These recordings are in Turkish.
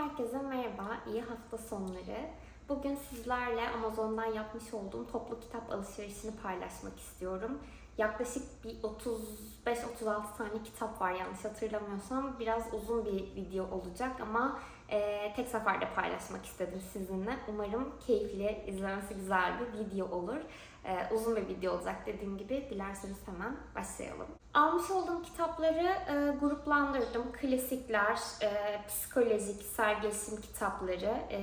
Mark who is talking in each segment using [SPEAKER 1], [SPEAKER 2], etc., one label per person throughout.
[SPEAKER 1] Herkese merhaba, iyi hafta sonları. Bugün sizlerle Amazon'dan yapmış olduğum toplu kitap alışverişini paylaşmak istiyorum. Yaklaşık bir 35-36 tane kitap var yanlış hatırlamıyorsam. Biraz uzun bir video olacak ama e, tek seferde paylaşmak istedim sizinle. Umarım keyifli, izlemesi güzel bir video olur. E, uzun bir video olacak dediğim gibi. Dilerseniz hemen başlayalım. Almış olduğum kitapları e, gruplandırdım. Klasikler, e, psikolojik, sergileşim kitapları, e,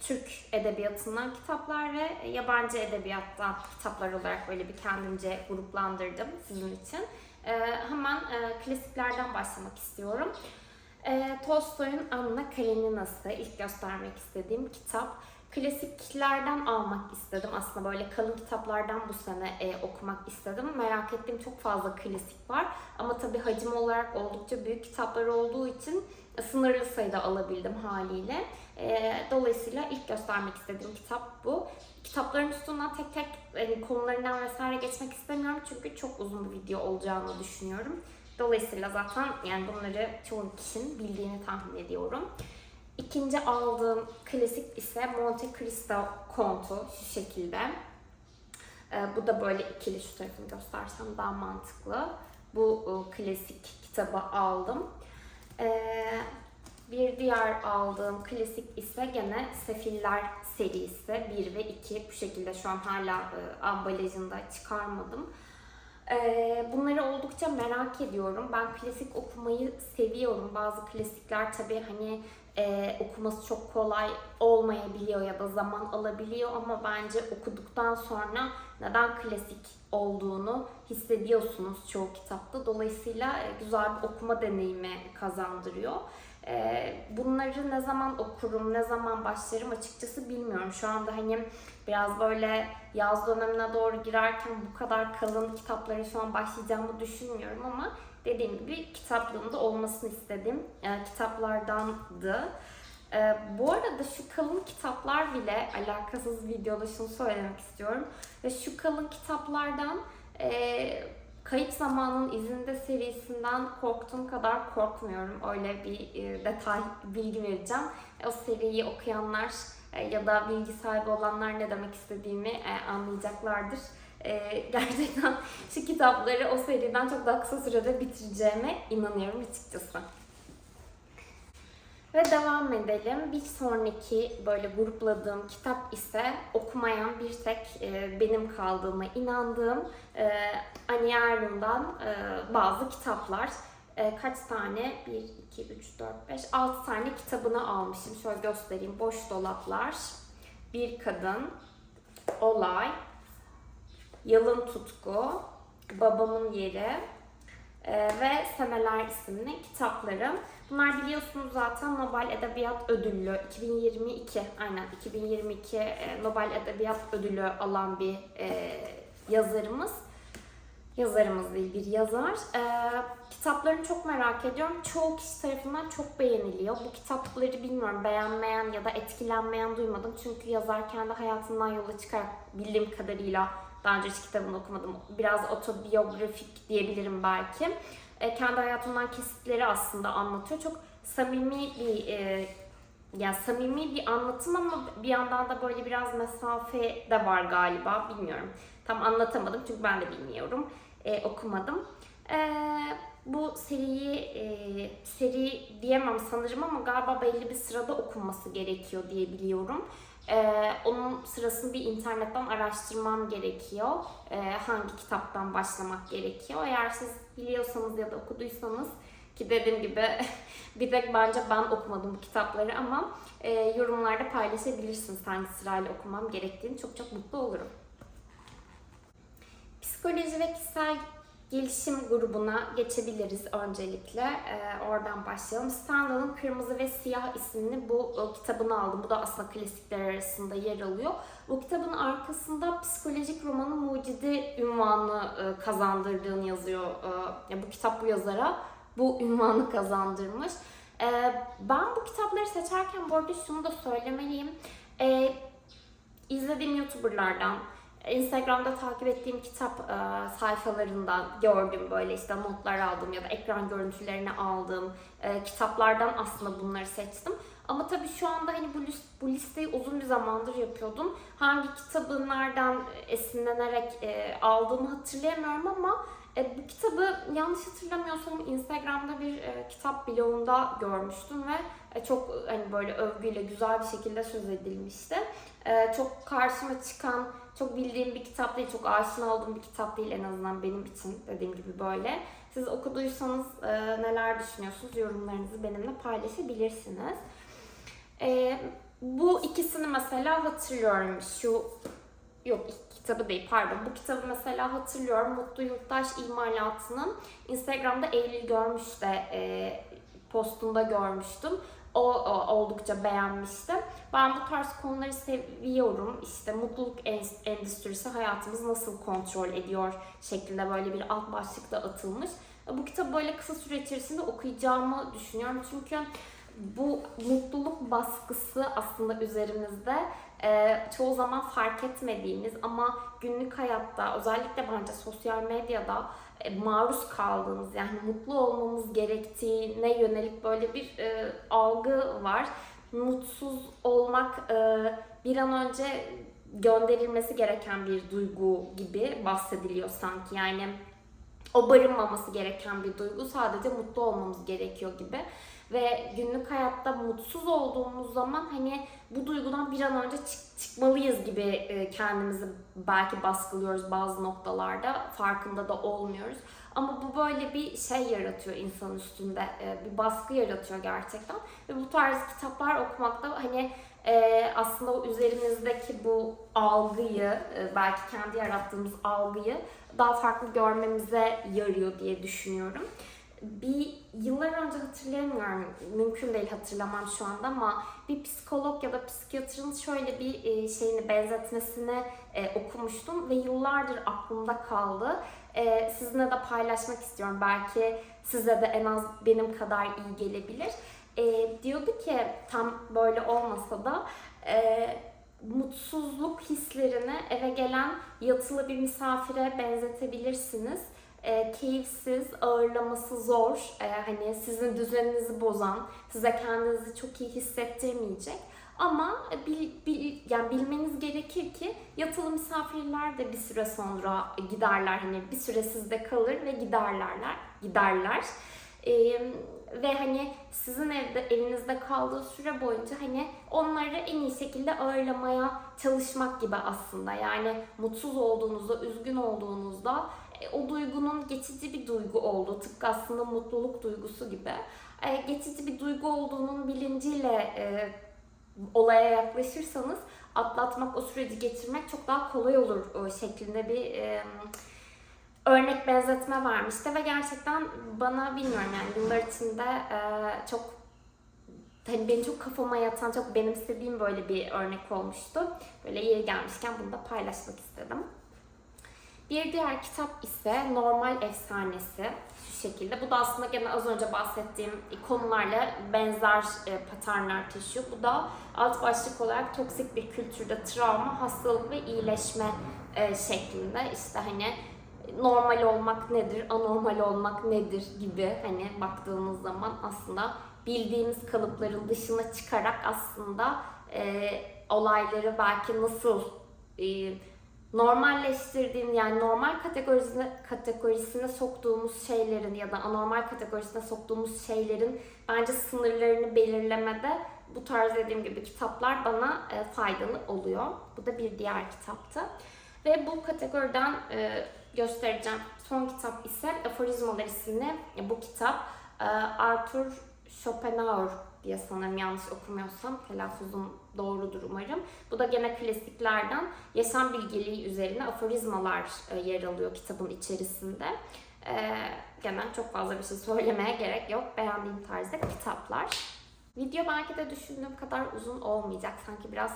[SPEAKER 1] Türk edebiyatından kitaplar ve yabancı edebiyattan kitaplar olarak böyle bir kendimce gruplandırdım sizin için. E, hemen e, klasiklerden başlamak istiyorum. E, Tolstoy'un Anna Karenina'sı ilk göstermek istediğim kitap. Klasiklerden almak istedim. Aslında böyle kalın kitaplardan bu sene e, okumak istedim. Merak ettiğim çok fazla klasik var. Ama tabii hacim olarak oldukça büyük kitaplar olduğu için sınırlı sayıda alabildim haliyle. E, dolayısıyla ilk göstermek istediğim kitap bu. Kitapların üstünden tek tek yani konularından vesaire geçmek istemiyorum çünkü çok uzun bir video olacağını düşünüyorum. Dolayısıyla zaten yani bunları çoğu kişinin bildiğini tahmin ediyorum. İkinci aldığım klasik ise Monte Cristo Kontu şu şekilde. Ee, bu da böyle ikili şu tarafını göstersem daha mantıklı. Bu e, klasik kitabı aldım. Ee, bir diğer aldığım klasik ise gene Sefiller serisi 1 ve 2 bu şekilde şu an hala e, ambalajında çıkarmadım. Ee, bunları oldukça merak ediyorum. Ben klasik okumayı seviyorum. Bazı klasikler tabii hani e, okuması çok kolay olmayabiliyor ya da zaman alabiliyor ama bence okuduktan sonra neden klasik olduğunu hissediyorsunuz çoğu kitapta. Dolayısıyla e, güzel bir okuma deneyimi kazandırıyor. E, bunları ne zaman okurum, ne zaman başlarım açıkçası bilmiyorum. Şu anda hani biraz böyle yaz dönemine doğru girerken bu kadar kalın kitaplara şu an başlayacağımı düşünmüyorum ama dediğim gibi kitaplığımda olmasını istediğim e, kitaplardandı. E, bu arada şu kalın kitaplar bile alakasız videoda şunu söylemek istiyorum. Ve şu kalın kitaplardan e, Kayıp Zamanın İzinde serisinden korktuğum kadar korkmuyorum. Öyle bir e, detay bilgi vereceğim. O seriyi okuyanlar e, ya da bilgi sahibi olanlar ne demek istediğimi e, anlayacaklardır. E, gerçekten şu kitapları o seriden çok daha kısa sürede bitireceğime inanıyorum açıkçası. Ve devam edelim. Bir sonraki böyle grupladığım kitap ise okumayan bir tek e, benim kaldığıma inandığım e, Annie Ernaux'dan e, bazı kitaplar. E, kaç tane? 1, 2, 3, 4, 5, 6 tane kitabını almışım. Şöyle göstereyim. Boş Dolaplar, Bir Kadın, Olay, Yalın Tutku, Babamın Yeri e, ve Seneler isimli kitaplarım. Bunlar biliyorsunuz zaten Nobel Edebiyat Ödüllü 2022 aynen 2022 e, Nobel Edebiyat Ödülü alan bir e, yazarımız. Yazarımız değil bir yazar. E, kitaplarını çok merak ediyorum. Çoğu kişi tarafından çok beğeniliyor. Bu kitapları bilmiyorum beğenmeyen ya da etkilenmeyen duymadım. Çünkü yazar kendi hayatından yola çıkarak bildiğim kadarıyla daha önce hiç kitabını okumadım. Biraz otobiyografik diyebilirim belki e, kendi hayatından kesitleri aslında anlatıyor. Çok samimi bir e, yani samimi bir anlatım ama bir yandan da böyle biraz mesafe de var galiba. Bilmiyorum. Tam anlatamadım çünkü ben de bilmiyorum. E, okumadım. E, bu seriyi e, seri diyemem sanırım ama galiba belli bir sırada okunması gerekiyor diye biliyorum. Ee, onun sırasını bir internetten araştırmam gerekiyor. Ee, hangi kitaptan başlamak gerekiyor. Eğer siz biliyorsanız ya da okuduysanız ki dediğim gibi bir tek bence ben okumadım bu kitapları ama e, yorumlarda paylaşabilirsiniz hangi sırayla okumam gerektiğini. Çok çok mutlu olurum. Psikoloji ve kişisel gelişim grubuna geçebiliriz öncelikle. Ee, oradan başlayalım. Stendhal'ın Kırmızı ve Siyah isimli bu o, kitabını aldım. Bu da aslında klasikler arasında yer alıyor. Bu kitabın arkasında psikolojik romanın mucidi ünvanı e, kazandırdığını yazıyor. E, bu kitap bu yazara bu ünvanı kazandırmış. E, ben bu kitapları seçerken bu arada şunu da söylemeliyim. E, izlediğim YouTuber'lardan, Instagram'da takip ettiğim kitap e, sayfalarından gördüm böyle işte notlar aldım ya da ekran görüntülerini aldığım e, kitaplardan aslında bunları seçtim. Ama tabii şu anda hani bu, lis- bu listeyi uzun bir zamandır yapıyordum. Hangi kitabı nereden esinlenerek e, aldığımı hatırlayamıyorum ama e, bu kitabı yanlış hatırlamıyorsam Instagram'da bir e, kitap blogunda görmüştüm ve e, çok e, hani böyle övgüyle güzel bir şekilde söz edilmişti. E, çok karşıma çıkan, çok bildiğim bir kitap değil, çok aşina olduğum bir kitap değil en azından benim için dediğim gibi böyle. Siz okuduysanız e, neler düşünüyorsunuz yorumlarınızı benimle paylaşabilirsiniz. E, bu ikisini mesela hatırlıyorum. Şu yok kitabı değil pardon. Bu kitabı mesela hatırlıyorum. Mutlu Yurttaş İmalatının Instagram'da Eylül görmüş de e, postunda görmüştüm. O, o oldukça beğenmiştim. Ben bu tarz konuları seviyorum. İşte mutluluk en- endüstrisi hayatımızı nasıl kontrol ediyor şeklinde böyle bir alt başlıkta atılmış. Bu kitabı böyle kısa süre içerisinde okuyacağımı düşünüyorum. Çünkü bu mutluluk baskısı aslında üzerimizde e, çoğu zaman fark etmediğimiz ama günlük hayatta özellikle bence sosyal medyada maruz kaldığımız yani mutlu olmamız gerektiğine yönelik böyle bir e, algı var. Mutsuz olmak e, bir an önce gönderilmesi gereken bir duygu gibi bahsediliyor sanki. Yani o barınmaması gereken bir duygu sadece mutlu olmamız gerekiyor gibi. Ve günlük hayatta mutsuz olduğumuz zaman hani bu duygudan bir an önce çık- çıkmalıyız gibi e, kendimizi belki baskılıyoruz bazı noktalarda. Farkında da olmuyoruz. Ama bu böyle bir şey yaratıyor insan üstünde. E, bir baskı yaratıyor gerçekten. Ve bu tarz kitaplar okumakta hani e, aslında o üzerimizdeki bu algıyı e, belki kendi yarattığımız algıyı daha farklı görmemize yarıyor diye düşünüyorum bir yıllar önce hatırlayamıyorum. Mümkün değil hatırlamam şu anda ama bir psikolog ya da psikiyatrın şöyle bir e, şeyini benzetmesini e, okumuştum ve yıllardır aklımda kaldı. E, sizinle de paylaşmak istiyorum. Belki size de en az benim kadar iyi gelebilir. Diyordu ki tam böyle olmasa da mutsuzluk hislerini eve gelen yatılı bir misafire benzetebilirsiniz e, keyifsiz, ağırlaması zor, e, hani sizin düzeninizi bozan, size kendinizi çok iyi hissettirmeyecek. Ama bil, bil, yani bilmeniz gerekir ki yatılı misafirler de bir süre sonra giderler. Hani bir süre sizde kalır ve giderlerler, giderler. E, ve hani sizin evde evinizde kaldığı süre boyunca hani onları en iyi şekilde ağırlamaya çalışmak gibi aslında. Yani mutsuz olduğunuzda, üzgün olduğunuzda o duygunun geçici bir duygu olduğu, tıpkı aslında mutluluk duygusu gibi e, geçici bir duygu olduğunun bilinciyle e, olaya yaklaşırsanız atlatmak, o süreci geçirmek çok daha kolay olur e, şeklinde bir e, örnek benzetme vermişti ve gerçekten bana bilmiyorum yani yıllar içinde e, çok hani beni çok kafama yatan, çok benimsediğim böyle bir örnek olmuştu. Böyle yeri gelmişken bunu da paylaşmak istedim. Bir diğer kitap ise Normal Efsanesi şu şekilde. Bu da aslında gene az önce bahsettiğim konularla benzer e, paternler taşıyor. Bu da alt başlık olarak toksik bir kültürde travma, hastalık ve iyileşme e, şeklinde. İşte hani normal olmak nedir, anormal olmak nedir gibi hani baktığımız zaman aslında bildiğimiz kalıpların dışına çıkarak aslında e, olayları belki nasıl e, normalleştirdiğim yani normal kategorisine kategorisine soktuğumuz şeylerin ya da anormal kategorisine soktuğumuz şeylerin bence sınırlarını belirlemede bu tarz dediğim gibi kitaplar bana e, faydalı oluyor. Bu da bir diğer kitaptı. Ve bu kategoriden e, göstereceğim son kitap ise Aforizmalar isimli e, bu kitap. E, Arthur Schopenhauer diye sanırım yanlış okumuyorsam telaffuzum doğrudur umarım. Bu da gene klasiklerden yaşam bilgeliği üzerine aforizmalar e, yer alıyor kitabın içerisinde. E, gene çok fazla bir şey söylemeye gerek yok. Beğendiğim tarzda kitaplar. Video belki de düşündüğüm kadar uzun olmayacak. Sanki biraz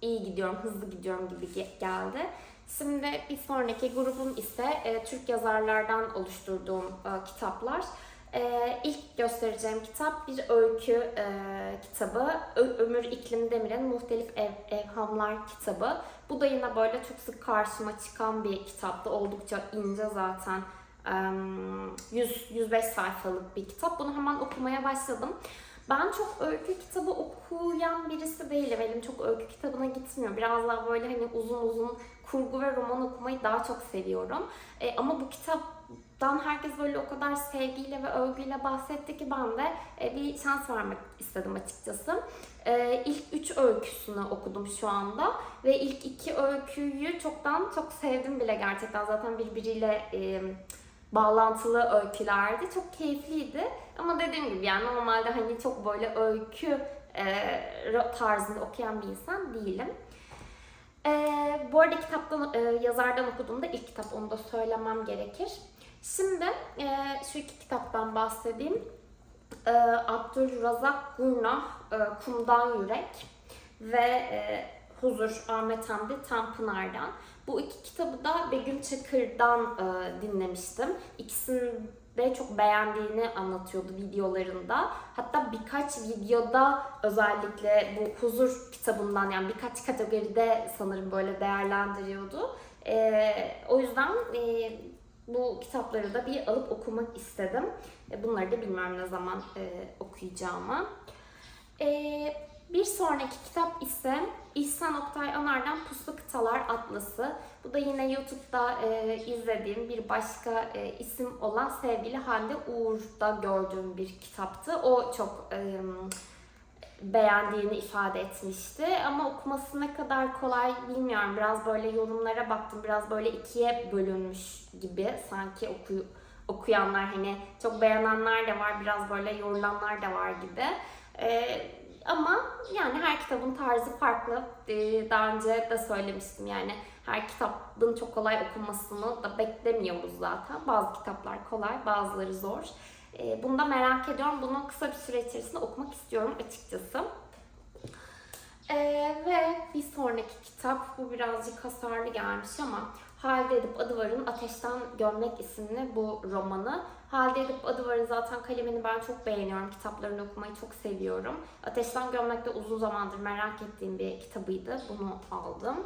[SPEAKER 1] iyi gidiyorum, hızlı gidiyorum gibi ge- geldi. Şimdi bir sonraki grubum ise e, Türk yazarlardan oluşturduğum e, kitaplar. Ee, ilk göstereceğim kitap bir öykü e, kitabı. Ö- Ömür İklim Demir'in Muhtelif Ev, Evhamlar kitabı. Bu da yine böyle çok sık karşıma çıkan bir kitaptı. Oldukça ince zaten. Em, 100 105 sayfalık bir kitap. Bunu hemen okumaya başladım. Ben çok öykü kitabı okuyan birisi değilim. Elim çok öykü kitabına gitmiyor. Biraz daha böyle hani uzun uzun kurgu ve roman okumayı daha çok seviyorum. E, ama bu kitaptan herkes böyle o kadar sevgiyle ve övgüyle bahsetti ki ben de e, bir şans vermek istedim açıkçası. E, ilk üç öyküsünü okudum şu anda ve ilk iki öyküyü çoktan çok sevdim bile gerçekten. Zaten birbiriyle e, bağlantılı öykülerdi. Çok keyifliydi. Ama dediğim gibi yani normalde hani çok böyle öykü e, tarzında okuyan bir insan değilim. E, bu arada kitaptan, e, yazardan okuduğumda ilk kitap onu da söylemem gerekir. Şimdi e, şu iki kitaptan bahsedeyim. E, Abdülrazak Gurnah, e, Kumdan Yürek ve e, Huzur Ahmet Hamdi Tanpınar'dan. Bu iki kitabı da Begüm Çakır'dan e, dinlemiştim. İkisinin de çok beğendiğini anlatıyordu videolarında. Hatta birkaç videoda özellikle bu huzur kitabından yani birkaç kategoride sanırım böyle değerlendiriyordu. E, o yüzden e, bu kitapları da bir alıp okumak istedim. E, bunları da bilmiyorum ne zaman e, okuyacağımı. E, bir sonraki kitap ise İhsan Oktay Anar'dan Puslu Kıtalar Atlası. Bu da yine YouTube'da e, izlediğim bir başka e, isim olan sevgili Hande Uğur'da gördüğüm bir kitaptı. O çok e, beğendiğini ifade etmişti. Ama okuması ne kadar kolay bilmiyorum. Biraz böyle yorumlara baktım. Biraz böyle ikiye bölünmüş gibi sanki oku, okuyanlar hani çok beğenenler de var. Biraz böyle yorulanlar da var gibi. E, ama yani her kitabın tarzı farklı. Ee, daha önce de söylemiştim yani her kitabın çok kolay okunmasını da beklemiyoruz zaten. Bazı kitaplar kolay, bazıları zor. Ee, bunu da merak ediyorum. Bunu kısa bir süre içerisinde okumak istiyorum açıkçası. Ee, ve bir sonraki kitap, bu birazcık hasarlı gelmiş ama Halide Edip Adıvar'ın Ateşten Gömlek isimli bu romanı. Halide Edip Adıvar'ın zaten kalemini ben çok beğeniyorum. Kitaplarını okumayı çok seviyorum. Ateşten Gömlek de uzun zamandır merak ettiğim bir kitabıydı. Bunu aldım.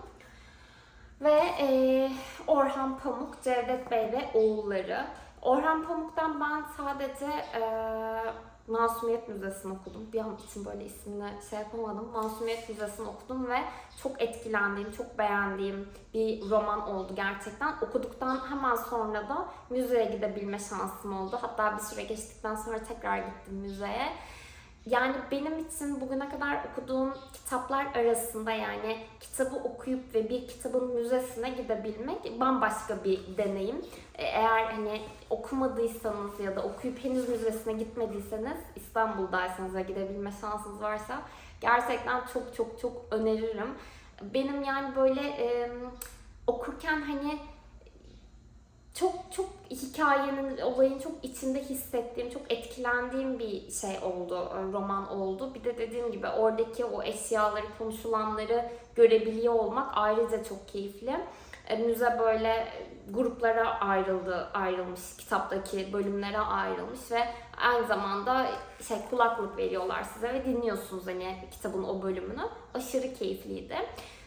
[SPEAKER 1] Ve e, Orhan Pamuk, Cevdet Bey ve oğulları. Orhan Pamuk'tan ben sadece e, Masumiyet Müzesi'ni okudum. Bir an için böyle ismini şey yapamadım. Masumiyet Müzesi'ni okudum ve çok etkilendiğim, çok beğendiğim bir roman oldu gerçekten. Okuduktan hemen sonra da müzeye gidebilme şansım oldu. Hatta bir süre geçtikten sonra tekrar gittim müzeye. Yani benim için bugüne kadar okuduğum kitaplar arasında yani kitabı okuyup ve bir kitabın müzesine gidebilmek bambaşka bir deneyim. E, Eğer hani okumadıysanız ya da okuyup henüz müzesine gitmediyseniz İstanbul'daysanız ve gidebilme şansınız varsa gerçekten çok çok çok öneririm. Benim yani böyle e, okurken hani hikayenin, olayın çok içinde hissettiğim, çok etkilendiğim bir şey oldu, e, roman oldu. Bir de dediğim gibi oradaki o eşyaları, konuşulanları görebiliyor olmak ayrıca çok keyifli. E, Müze böyle gruplara ayrıldı, ayrılmış, kitaptaki bölümlere ayrılmış ve aynı zamanda şey kulaklık veriyorlar size ve dinliyorsunuz hani kitabın o bölümünü. Aşırı keyifliydi.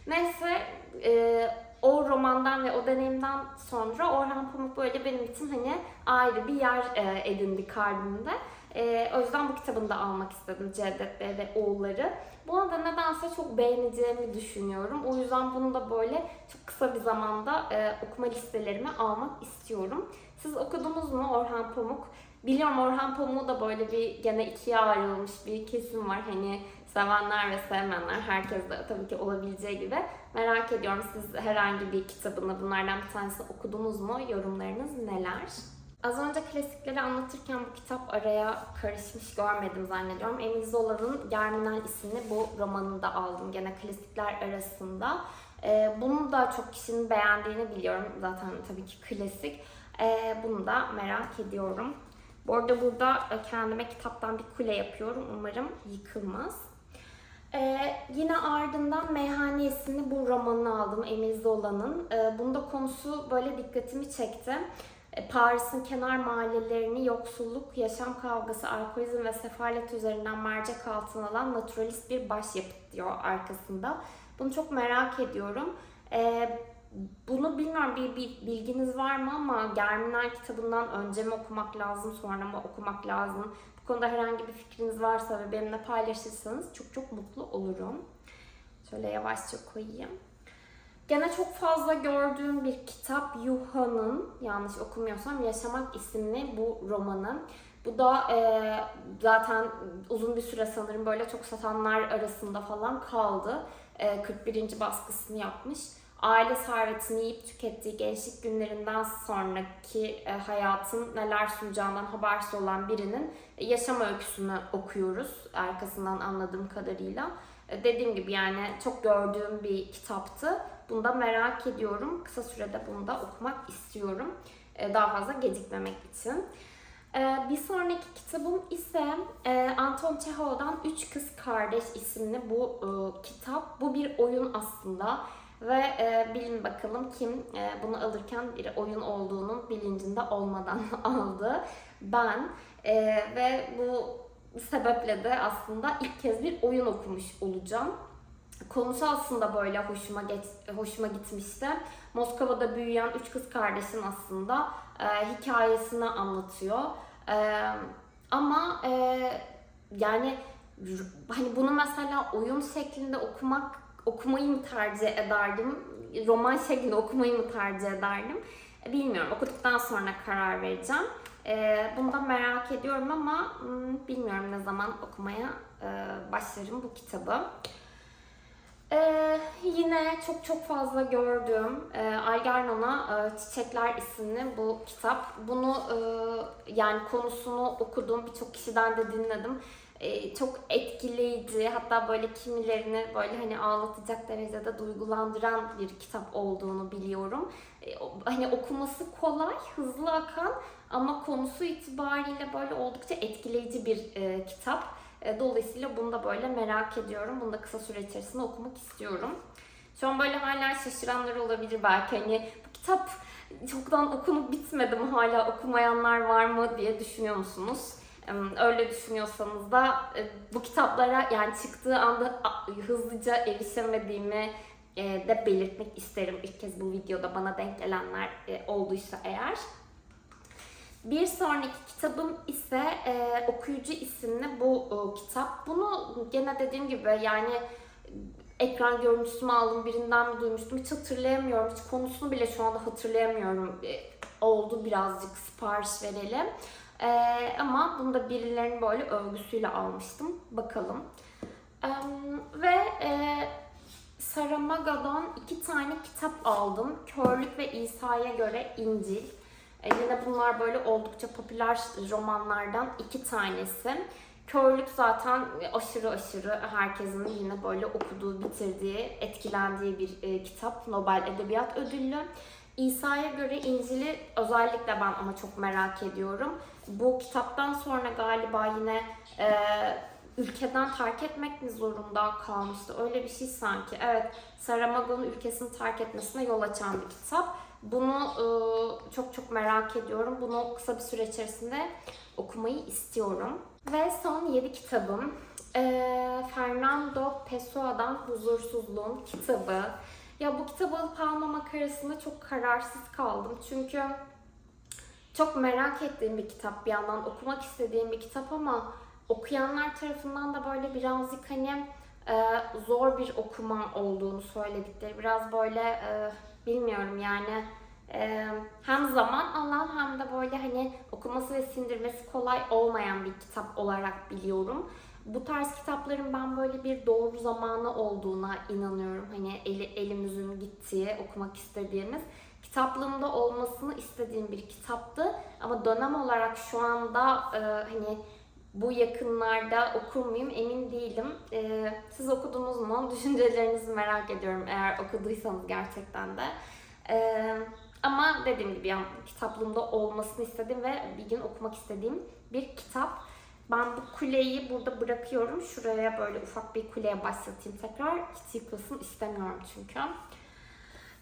[SPEAKER 1] Neyse e, o romandan ve o deneyimden sonra Orhan Pamuk böyle benim için hani ayrı bir yer e, edindi kalbimde. E, o yüzden bu kitabını da almak istedim Cevdet Bey ve oğulları. Buna da nedense çok beğeneceğimi düşünüyorum. O yüzden bunu da böyle çok kısa bir zamanda e, okuma listelerime almak istiyorum. Siz okudunuz mu Orhan Pamuk? Biliyorum Orhan Pamuk'u da böyle bir gene ikiye ayrılmış bir kesim var. Hani sevenler ve sevmeyenler herkes de tabii ki olabileceği gibi. Merak ediyorum siz herhangi bir kitabını bunlardan bir tanesini okudunuz mu? Yorumlarınız neler? Az önce klasikleri anlatırken bu kitap araya karışmış görmedim zannediyorum. Emil Zola'nın Germinal isimli bu romanını da aldım gene klasikler arasında. Ee, bunu da çok kişinin beğendiğini biliyorum. Zaten tabii ki klasik. Ee, bunu da merak ediyorum. Bu arada burada e, kendime kitaptan bir kule yapıyorum. Umarım yıkılmaz. Ee, yine ardından Meyhane isimli bu romanını aldım Emil Zola'nın. Ee, bunda konusu böyle dikkatimi çekti. E, Paris'in kenar mahallelerini yoksulluk, yaşam kavgası, alkolizm ve sefalet üzerinden mercek altına alan naturalist bir başyapıt diyor arkasında. Bunu çok merak ediyorum. Ee, bunu bilmiyorum bir, bir bilginiz var mı ama Germinal kitabından önce mi okumak lazım sonra mı okumak lazım? Konuda herhangi bir fikriniz varsa ve benimle paylaşırsanız çok çok mutlu olurum. Şöyle yavaşça koyayım. Gene çok fazla gördüğüm bir kitap Yuha'nın yanlış okumuyorsam Yaşamak isimli bu romanı. Bu da e, zaten uzun bir süre sanırım böyle çok satanlar arasında falan kaldı. E, 41. baskısını yapmış. Aile servetini yiyip tükettiği gençlik günlerinden sonraki e, hayatın neler sunacağından habersiz olan birinin e, yaşam öyküsünü okuyoruz arkasından anladığım kadarıyla. E, dediğim gibi yani çok gördüğüm bir kitaptı. Bunu da merak ediyorum. Kısa sürede bunu da okumak istiyorum. Daha fazla gecikmemek için. Bir sonraki kitabım ise Anton Çehov'dan Üç Kız Kardeş isimli bu kitap. Bu bir oyun aslında. Ve e, bilin bakalım kim e, bunu alırken bir oyun olduğunun bilincinde olmadan aldı. Ben e, ve bu sebeple de aslında ilk kez bir oyun okumuş olacağım. Konusu aslında böyle hoşuma geç, hoşuma gitmişti. Moskova'da büyüyen üç kız kardeşin aslında e, hikayesini anlatıyor. E, ama e, yani hani bunu mesela oyun şeklinde okumak okumayı mı tercih ederdim? Roman şeklinde okumayı mı tercih ederdim? E, Bilmiyorum. Okuduktan sonra karar vereceğim. E, bunu da merak ediyorum ama hmm, bilmiyorum ne zaman okumaya e, başlarım bu kitabı. Ee, yine çok çok fazla gördüğüm e, Algernon'a e, Çiçekler isimli bu kitap. Bunu e, yani konusunu okudum, birçok kişiden de dinledim. E, çok etkileyici, hatta böyle kimilerini böyle hani ağlatacak derecede duygulandıran bir kitap olduğunu biliyorum. E, hani okuması kolay, hızlı akan ama konusu itibariyle böyle oldukça etkileyici bir e, kitap. Dolayısıyla bunu da böyle merak ediyorum. Bunu da kısa süre içerisinde okumak istiyorum. Şu an böyle hala şaşıranlar olabilir belki hani bu kitap çoktan okunup bitmedi mi hala okumayanlar var mı diye düşünüyor musunuz? Öyle düşünüyorsanız da e, bu kitaplara yani çıktığı anda hızlıca erişemediğimi e, de belirtmek isterim ilk kez bu videoda bana denk gelenler e, olduysa eğer. Bir sonraki kitabım ise e, Okuyucu isimli bu e, kitap. Bunu gene dediğim gibi yani ekran görüntüsü mü aldım birinden mi duymuştum hiç hatırlayamıyorum. Hiç konusunu bile şu anda hatırlayamıyorum. E, oldu birazcık sipariş verelim. E, ama bunu da birilerinin böyle övgüsüyle almıştım. Bakalım. E, ve e, Saramaga'dan iki tane kitap aldım. Körlük ve İsa'ya göre İncil. E, yine bunlar böyle oldukça popüler romanlardan iki tanesi. Körlük zaten aşırı aşırı herkesin yine böyle okuduğu, bitirdiği, etkilendiği bir e, kitap. Nobel Edebiyat Ödüllü. İsa'ya göre İncil'i özellikle ben ama çok merak ediyorum. Bu kitaptan sonra galiba yine e, ülkeden terk etmek mi zorunda kalmıştı? Öyle bir şey sanki. Evet, Saramago'nun ülkesini terk etmesine yol açan bir kitap. Bunu e, çok çok merak ediyorum. Bunu kısa bir süre içerisinde okumayı istiyorum. Ve son 7 kitabım. E, Fernando Pessoa'dan Huzursuzluğun kitabı. Ya bu kitabı alıp almamak arasında çok kararsız kaldım. Çünkü çok merak ettiğim bir kitap bir yandan okumak istediğim bir kitap ama okuyanlar tarafından da böyle birazcık hani e, zor bir okuma olduğunu söyledikleri biraz böyle e, bilmiyorum yani e, hem zaman alan hem de böyle hani okuması ve sindirmesi kolay olmayan bir kitap olarak biliyorum. Bu tarz kitapların ben böyle bir doğru zamanı olduğuna inanıyorum. Hani eli, elimizin gittiği, okumak istediğimiz. Kitaplığımda olmasını istediğim bir kitaptı. Ama dönem olarak şu anda e, hani bu yakınlarda okur muyum emin değilim. E, siz okudunuz mu? Düşüncelerinizi merak ediyorum eğer okuduysanız gerçekten de. E, ama dediğim gibi yani kitaplığımda olmasını istedim ve bir gün okumak istediğim bir kitap. Ben bu kuleyi burada bırakıyorum. Şuraya böyle ufak bir kuleye başlatayım tekrar. Hiç istemiyorum çünkü.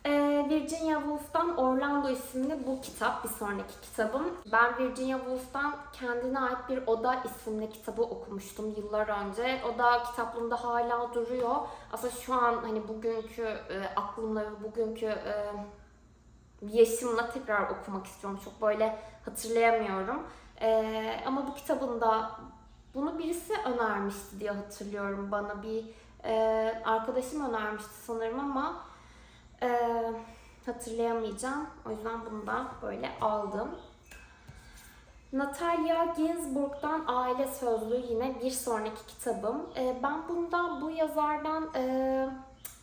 [SPEAKER 1] Ee, Virginia Woolf'tan Orlando isimli bu kitap bir sonraki kitabım. Ben Virginia Woolf'tan kendine ait bir Oda isimli kitabı okumuştum yıllar önce. Oda kitaplığımda hala duruyor. Aslında şu an hani bugünkü e, aklımla ve bugünkü e, yaşımla tekrar okumak istiyorum. Çok böyle hatırlayamıyorum. Ee, ama bu kitabında bunu birisi önermişti diye hatırlıyorum bana bir e, arkadaşım önermişti sanırım ama e, hatırlayamayacağım. O yüzden bunu da böyle aldım. Natalia Ginsburg'dan Aile Sözlüğü yine bir sonraki kitabım. E, ben bunda bu yazardan e,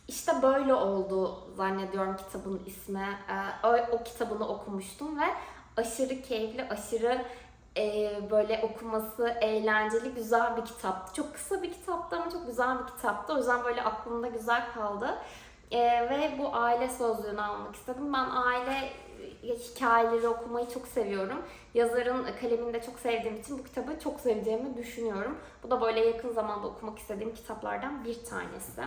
[SPEAKER 1] işte böyle oldu zannediyorum kitabın ismi. E, o, o kitabını okumuştum ve aşırı keyifli, aşırı e, böyle okuması eğlenceli, güzel bir kitaptı. Çok kısa bir kitaptı ama çok güzel bir kitaptı. O yüzden böyle aklımda güzel kaldı. E, ve bu aile sözlüğünü almak istedim. Ben aile hikayeleri okumayı çok seviyorum. Yazarın kalemini de çok sevdiğim için bu kitabı çok seveceğimi düşünüyorum. Bu da böyle yakın zamanda okumak istediğim kitaplardan bir tanesi.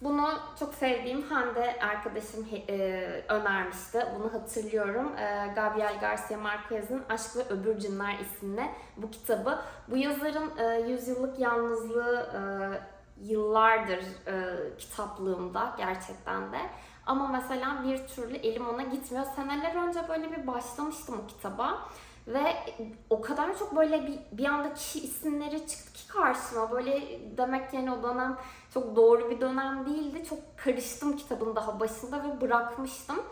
[SPEAKER 1] Bunu çok sevdiğim Hande arkadaşım e, önermişti. Bunu hatırlıyorum. E, Gabriel Garcia Marquez'in Aşk ve Öbür Cinler isimli bu kitabı. Bu yazarın e, Yüzyıllık Yalnızlığı e, yıllardır e, kitaplığımda gerçekten de. Ama mesela bir türlü elim ona gitmiyor. Seneler önce böyle bir başlamıştım o kitaba. Ve o kadar çok böyle bir, bir anda kişi isimleri çıktı ki karşıma. Böyle demek yani o dönem çok doğru bir dönem değildi. Çok karıştım kitabın daha başında ve bırakmıştım.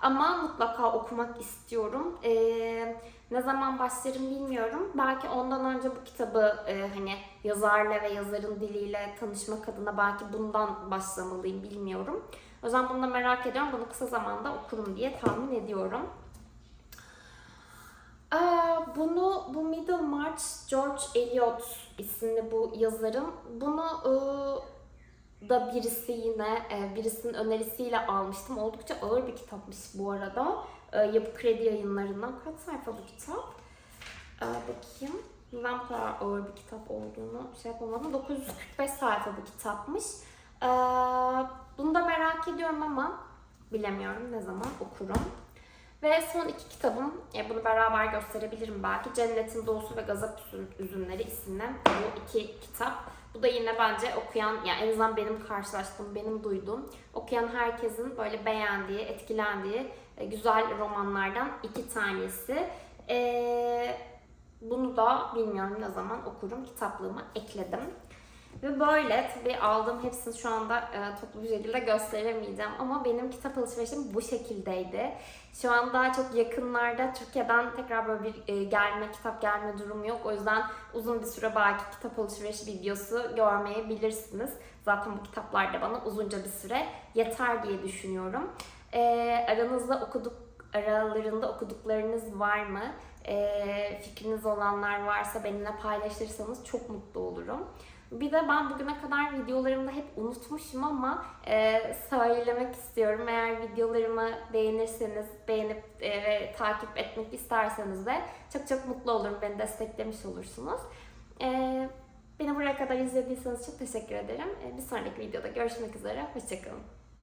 [SPEAKER 1] Ama mutlaka okumak istiyorum. Ee, ne zaman başlarım bilmiyorum. Belki ondan önce bu kitabı e, hani yazarla ve yazarın diliyle tanışmak adına belki bundan başlamalıyım bilmiyorum. O yüzden bunu da merak ediyorum. Bunu kısa zamanda okurum diye tahmin ediyorum. Ee, bunu bu Middlemarch George Eliot isimli bu yazarın bunu e, da birisi yine e, birisinin önerisiyle almıştım. Oldukça ağır bir kitapmış bu arada. E, Yapı Kredi yayınlarından. Kaç sayfa bu kitap? E, bakayım. Ben bu kadar ağır bir kitap olduğunu şey yapamadım. 945 sayfa bir kitapmış. E, bunu da merak ediyorum ama bilemiyorum ne zaman okurum. Ve son iki kitabım, e, bunu beraber gösterebilirim belki. Cennetin Doğusu ve Gazap Üzümleri isimli bu iki kitap. Bu da yine bence okuyan, yani en azından benim karşılaştığım, benim duyduğum, okuyan herkesin böyle beğendiği, etkilendiği güzel romanlardan iki tanesi. E, bunu da bilmiyorum ne zaman okurum, kitaplığıma ekledim. Ve böyle tabii aldığım hepsini şu anda e, toplu bir şekilde gösteremeyeceğim ama benim kitap alışverişim bu şekildeydi. Şu an daha çok yakınlarda Türkiye'den tekrar böyle bir e, gelme, kitap gelme durumu yok. O yüzden uzun bir süre belki kitap alışverişi videosu görmeyebilirsiniz. Zaten bu kitaplar da bana uzunca bir süre yeter diye düşünüyorum. E, aranızda okuduk, aralarında okuduklarınız var mı? E, fikriniz olanlar varsa benimle paylaşırsanız çok mutlu olurum. Bir de ben bugüne kadar videolarımda hep unutmuşum ama e, söylemek istiyorum. Eğer videolarımı beğenirseniz, beğenip e, ve takip etmek isterseniz de çok çok mutlu olurum. Beni desteklemiş olursunuz. E, beni buraya kadar izlediyseniz çok teşekkür ederim. E, bir sonraki videoda görüşmek üzere. Hoşçakalın.